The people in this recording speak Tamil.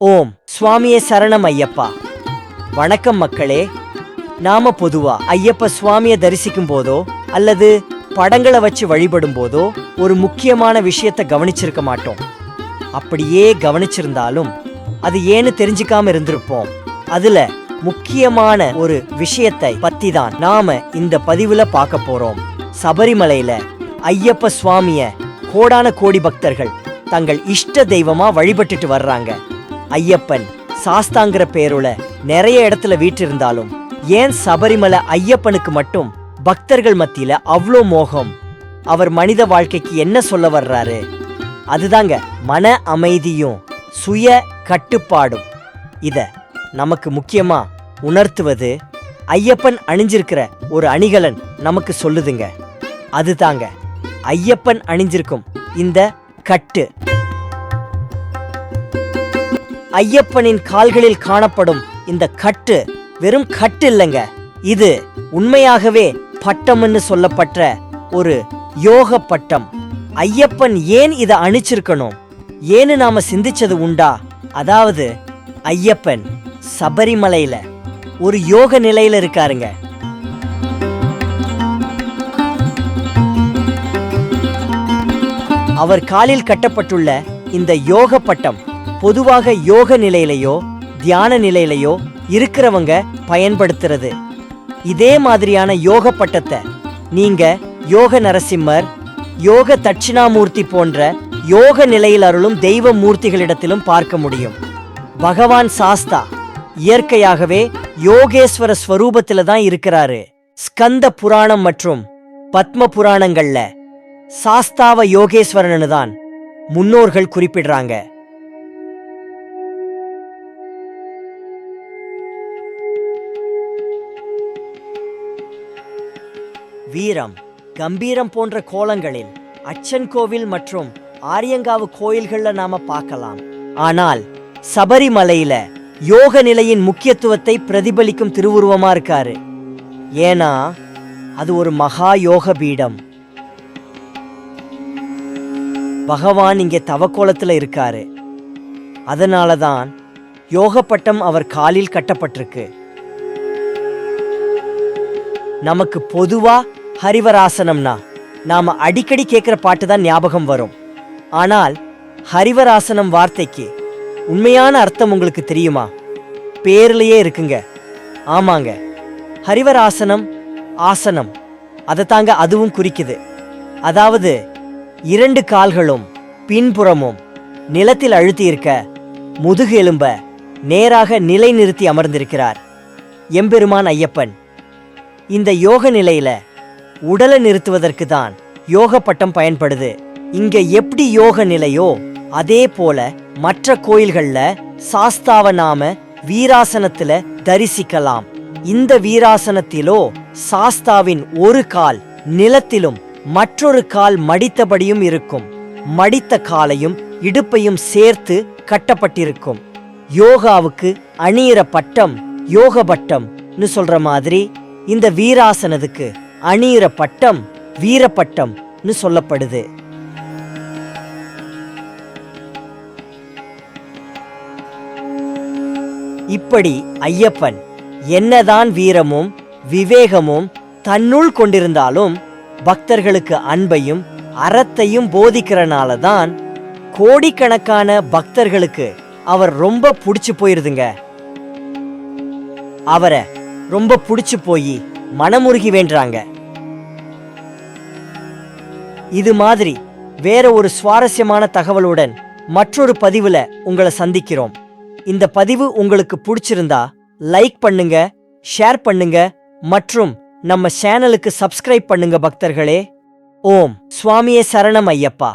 ஓம். சுவாமியே சரணம் ஐயப்பா. வணக்கம் மக்களே. நாம பொதுவா ஐயப்ப சுவாமியை தரிசிக்கும் போதோ அல்லது படங்களை வச்சு வழிபடும் போதோ ஒரு முக்கியமான விஷயத்தை கவனிச்சிருக்க மாட்டோம். அப்படியே கவனிச்சிருந்தாலும் அது ஏன்னு தெரிஞ்சுக்காம இருந்திருப்போம். அதுல முக்கியமான ஒரு விஷயத்தை பத்தி தான் நாம இந்த பதிவுல பார்க்க போறோம். சபரிமலையில ஐயப்ப சுவாமிய கோடான கோடி பக்தர்கள் தங்கள் இஷ்ட தெய்வமா வழிபட்டுட்டு வர்றாங்க. ஐயப்பன். சாஸ்தாங்கிற பேருல நிறைய இடத்துல வீற்றிருந்தாலும் ஏன் சபரிமலை ஐயப்பனுக்கு மட்டும் பக்தர்கள் மத்தியில அவ்வளோ மோகம்? அவர் மனித வாழ்க்கைக்கு என்ன சொல்ல வர்றாரு? அதுதாங்க மன அமைதியும் சுய கட்டுப்பாடும். இத நமக்கு முக்கியமா உணர்த்துவது ஐயப்பன் அணிஞ்சிருக்கிற ஒரு அணிகலன் நமக்கு சொல்லுதுங்க. அதுதாங்க ஐயப்பன் அணிஞ்சிருக்கும் இந்த கட்டு. ஐயப்பனின் கால்களில் காணப்படும் இந்த கட்டு வெறும் கட்டு இல்லைங்க. இது உண்மையாகவே பட்டம்னு சொல்லப்பட்ட ஒரு யோக பட்டம். ஐயப்பன் ஏன் இதை அணிச்சிருக்கணும்? ஏன்னு நாம சிந்திச்சது உண்டா? அதாவது ஐயப்பன் சபரிமலையில ஒரு யோக நிலையில இருக்காருங்க. அவர் காலில் கட்டப்பட்டுள்ள இந்த யோக பட்டம் பொதுவாக யோக நிலையிலையோ தியான நிலையிலையோ இருக்கிறவங்க பயன்படுத்துறது. இதே மாதிரியான யோக பட்டத்தை நீங்க யோக நரசிம்மர் யோக தட்சிணாமூர்த்தி போன்ற யோக நிலையில் அருளும் தெய்வ மூர்த்திகளிடத்திலும் பார்க்க முடியும். பகவான் சாஸ்தா இயற்கையாகவே யோகேஸ்வர ஸ்வரூபத்தில் தான் இருக்கிறாரு. ஸ்கந்த புராணம் மற்றும் பத்ம புராணங்கள்ல சாஸ்தாவ யோகேஸ்வரன்னு தான் முன்னோர்கள் குறிப்பிடுறாங்க. வீரம் கம்பீரம் போன்ற கோலங்களில் அச்சன் கோவில் மற்றும் ஆரியங்காவு கோயில்கள்ல நாம பார்க்கலாம். ஆனால் சபரிமலையில யோக நிலையின் முக்கியத்துவத்தை பிரதிபலிக்கும் திருவுருவமா இருக்காரு. ஏன்னா அது ஒரு மகா யோக பீடம். பகவான் இங்கே தவக்கோலத்தில் இருக்காரு. அதனால தான் யோக பட்டம் அவர் காலில் கட்டப்பட்டிருக்கு. நமக்கு பொதுவா ஹரிவராசனம்னா? நாம் அடிக்கடி கேட்குற பாட்டு தான் ஞாபகம் வரும். ஆனால் ஹரிவராசனம் வார்த்தைக்கு உண்மையான அர்த்தம் உங்களுக்கு தெரியுமா? பேர்லையே இருக்குங்க. ஆமாங்க. ஹரிவராசனம் ஆசனம் அதை தாங்க அதுவும் குறிக்குது. அதாவது இரண்டு கால்களும் பின்புறமும் நிலத்தில் அழுத்தியிருக்க முதுகு எலும்ப நேராக நிலைநிறுத்தி அமர்ந்திருக்கிறார். எம்பெருமான் ஐயப்பன். இந்த யோக நிலையில உடலை நிறுத்துவதற்கு தான் யோக பட்டம் பயன்படுது. இங்க எப்படி யோக நிலையோ அதே போல மற்ற கோயில்கள்ல சாஸ்தாவ நாம வீராசனத்துல தரிசிக்கலாம். இந்த வீராசனத்திலோ சாஸ்தாவின் ஒரு கால் நிலத்திலும் மற்றொரு கால் மடித்தபடியும் இருக்கும். மடித்த காலையும் இடுப்பையும் சேர்த்து கட்டப்பட்டிருக்கும். யோகாவுக்கு அணியிற பட்டம் யோக பட்டம்னு சொல்ற மாதிரி இந்த வீராசனத்துக்கு அணியிற பட்டம் வீரப்பட்டம்னு சொல்லப்படுது. இப்படி ஐயப்பன் என்னதான் வீரமும் விவேகமும் தன்னுள் கொண்டிருந்தாலும் பக்தர்களுக்கு அன்பையும் அறத்தையும் போதிக்கிறனால தான் கோடிக்கணக்கான பக்தர்களுக்கு அவர் ரொம்ப பிடிச்சு போயிருதுங்க. அவரை ரொம்ப பிடிச்சு போய் மனமுருகி வேண்டுறாங்க. இது மாதிரி வேற ஒரு சுவாரஸ்யமான தகவலுடன் மற்றொரு பதிவுல உங்களை சந்திக்கிறோம். இந்த பதிவு உங்களுக்கு பிடிச்சிருந்தா லைக் பண்ணுங்க ஷேர் பண்ணுங்க மற்றும் நம்ம சேனலுக்கு சப்ஸ்கிரைப் பண்ணுங்க பக்தர்களே. ஓம் சுவாமியே சரணம் ஐயப்பா.